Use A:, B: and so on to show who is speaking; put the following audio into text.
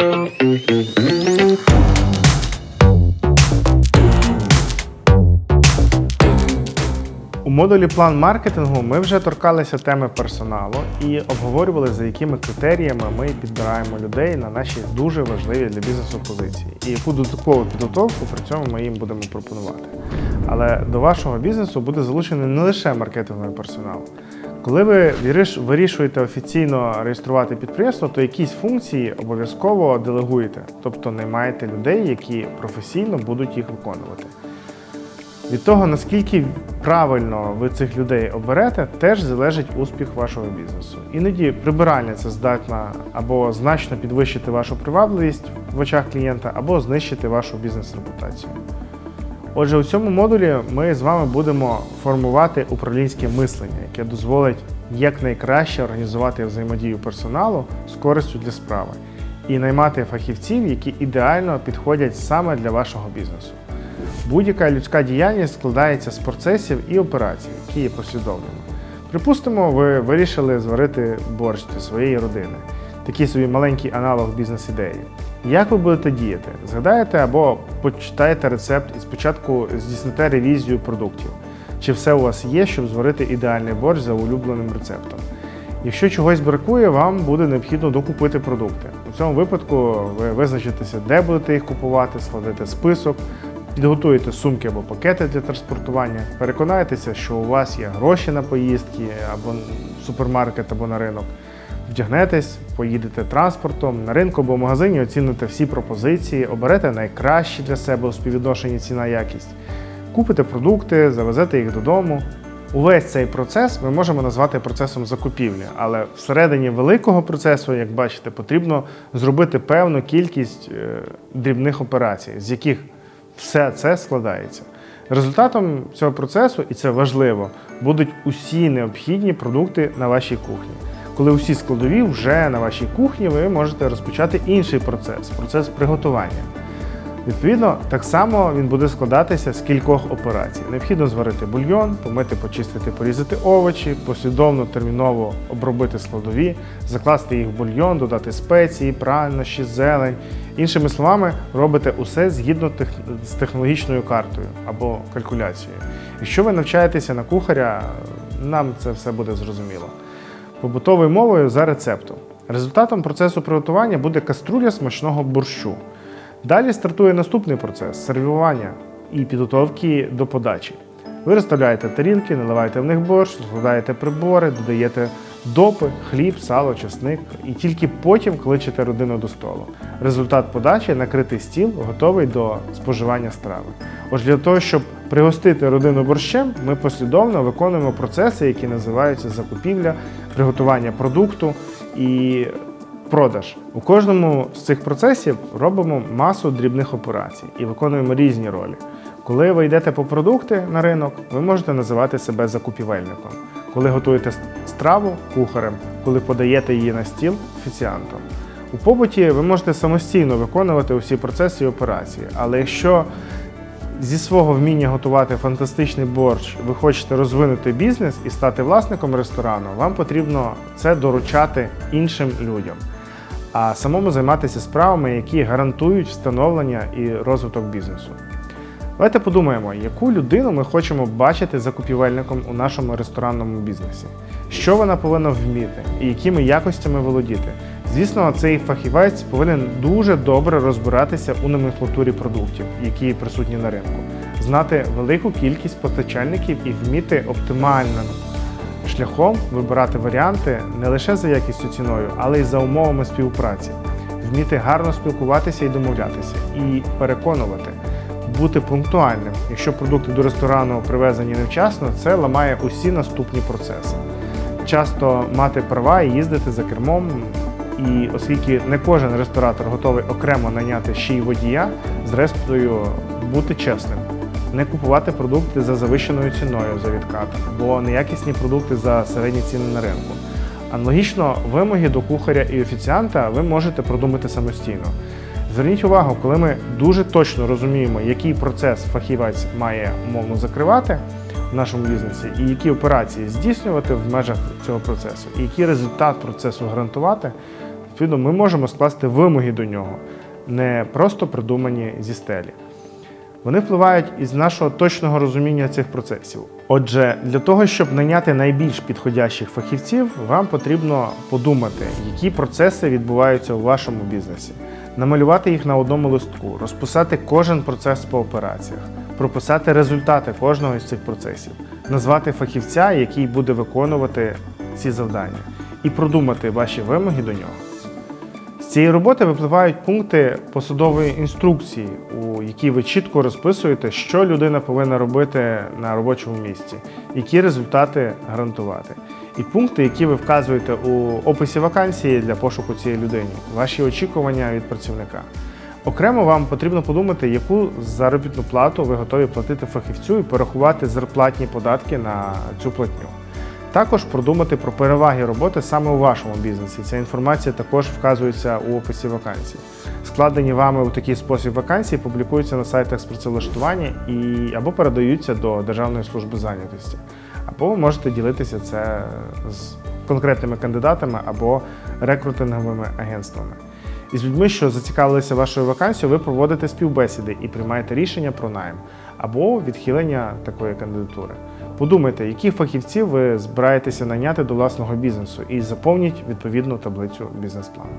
A: У модулі план маркетингу ми вже торкалися теми персоналу і обговорювали, за якими критеріями ми підбираємо людей на наші дуже важливі для бізнесу позиції, і яку додаткову підготовку при цьому ми їм будемо пропонувати. Але до вашого бізнесу буде залучений не лише маркетинговий персонал. Коли ви вирішуєте офіційно реєструвати підприємство, то якісь функції обов'язково делегуєте, тобто наймаєте людей, які професійно будуть їх виконувати. Від того, наскільки правильно ви цих людей оберете, теж залежить успіх вашого бізнесу. Іноді прибиральниця здатна або значно підвищити вашу привабливість в очах клієнта, або знищити вашу бізнес-репутацію. Отже, у цьому модулі ми з вами будемо формувати управлінське мислення, яке дозволить якнайкраще організувати взаємодію персоналу з користю для справи і наймати фахівців, які ідеально підходять саме для вашого бізнесу. Будь-яка людська діяльність складається з процесів і операцій, які є послідовними. Припустимо, ви вирішили зварити борщ для своєї родини, такий собі маленький аналог бізнес-ідеї. Як ви будете діяти? Згадаєте або почитаєте рецепт і спочатку здійсните ревізію продуктів. Чи все у вас є, щоб зварити ідеальний борщ за улюбленим рецептом? Якщо чогось бракує, вам буде необхідно докупити продукти. У цьому випадку ви визначитеся, де будете їх купувати, складете список, підготуєте сумки або пакети для транспортування, переконаєтеся, що у вас є гроші на поїздки або в супермаркет або на ринок. Вдягнетесь, поїдете транспортом на ринку або в магазині, оціните всі пропозиції, оберете найкращі для себе у співвідношенні ціна-якість, купите продукти, завезете їх додому. Увесь цей процес ми можемо назвати процесом закупівлі, але всередині великого процесу, як бачите, потрібно зробити певну кількість е, дрібних операцій, з яких все це складається. Результатом цього процесу, і це важливо, будуть усі необхідні продукти на вашій кухні. Коли усі складові вже на вашій кухні, ви можете розпочати інший процес процес приготування. Відповідно, так само він буде складатися з кількох операцій. Необхідно зварити бульйон, помити, почистити, порізати овочі, послідовно терміново обробити складові, закласти їх в бульйон, додати спеції, пральнощі, зелень. Іншими словами, робите усе згідно тех- з технологічною картою або калькуляцією. Якщо ви навчаєтеся на кухаря, нам це все буде зрозуміло. Побутовою мовою за рецептом. Результатом процесу приготування буде каструля смачного борщу. Далі стартує наступний процес сервірування і підготовки до подачі. Ви розставляєте тарілки, наливаєте в них борщ, складаєте прибори, додаєте допи, хліб, сало, чесник і тільки потім кличете родину до столу. Результат подачі накритий стіл, готовий до споживання страви. Отже, для того, щоб пригостити родину борщем, ми послідовно виконуємо процеси, які називаються закупівля, приготування продукту і продаж. У кожному з цих процесів робимо масу дрібних операцій і виконуємо різні ролі. Коли ви йдете по продукти на ринок, ви можете називати себе закупівельником. Коли готуєте страву кухарем, коли подаєте її на стіл офіціантом. У побуті ви можете самостійно виконувати усі процеси і операції, але якщо зі свого вміння готувати фантастичний борщ, ви хочете розвинути бізнес і стати власником ресторану, вам потрібно це доручати іншим людям, а самому займатися справами, які гарантують встановлення і розвиток бізнесу. Давайте подумаємо, яку людину ми хочемо бачити закупівельником у нашому ресторанному бізнесі, що вона повинна вміти? І якими якостями володіти. Звісно, цей фахівець повинен дуже добре розбиратися у номенклатурі продуктів, які присутні на ринку, знати велику кількість постачальників і вміти оптимальним шляхом вибирати варіанти не лише за якістю ціною, але й за умовами співпраці, вміти гарно спілкуватися і домовлятися, і переконувати, бути пунктуальним. Якщо продукти до ресторану привезені невчасно, це ламає усі наступні процеси. Часто мати права їздити за кермом. І оскільки не кожен ресторатор готовий окремо найняти ще й водія, зрештою бути чесним, не купувати продукти за завищеною ціною за відкат, або неякісні продукти за середні ціни на ринку. Аналогічно, вимоги до кухаря і офіціанта ви можете продумати самостійно. Зверніть увагу, коли ми дуже точно розуміємо, який процес фахівець має умовно закривати в нашому бізнесі, і які операції здійснювати в межах цього процесу, і який результат процесу гарантувати, Відповідно, ми можемо скласти вимоги до нього, не просто придумані зі стелі. Вони впливають із нашого точного розуміння цих процесів. Отже, для того, щоб найняти найбільш підходящих фахівців, вам потрібно подумати, які процеси відбуваються у вашому бізнесі, намалювати їх на одному листку, розписати кожен процес по операціях, прописати результати кожного із цих процесів, назвати фахівця, який буде виконувати ці завдання, і продумати ваші вимоги до нього. З цієї роботи випливають пункти посадової інструкції, у якій ви чітко розписуєте, що людина повинна робити на робочому місці, які результати гарантувати. І пункти, які ви вказуєте у описі вакансії для пошуку цієї людини, ваші очікування від працівника. Окремо вам потрібно подумати, яку заробітну плату ви готові платити фахівцю і порахувати зарплатні податки на цю платню. Також продумати про переваги роботи саме у вашому бізнесі. Ця інформація також вказується у описі вакансій. Складені вами у такий спосіб вакансії публікуються на сайтах з працевлаштування і або передаються до Державної служби зайнятості, або можете ділитися це з конкретними кандидатами або рекрутинговими агентствами. Із людьми, що зацікавилися вашою вакансією, ви проводите співбесіди і приймаєте рішення про найм або відхилення такої кандидатури. Подумайте, яких фахівців ви збираєтеся найняти до власного бізнесу, і заповніть відповідну таблицю бізнес-плану.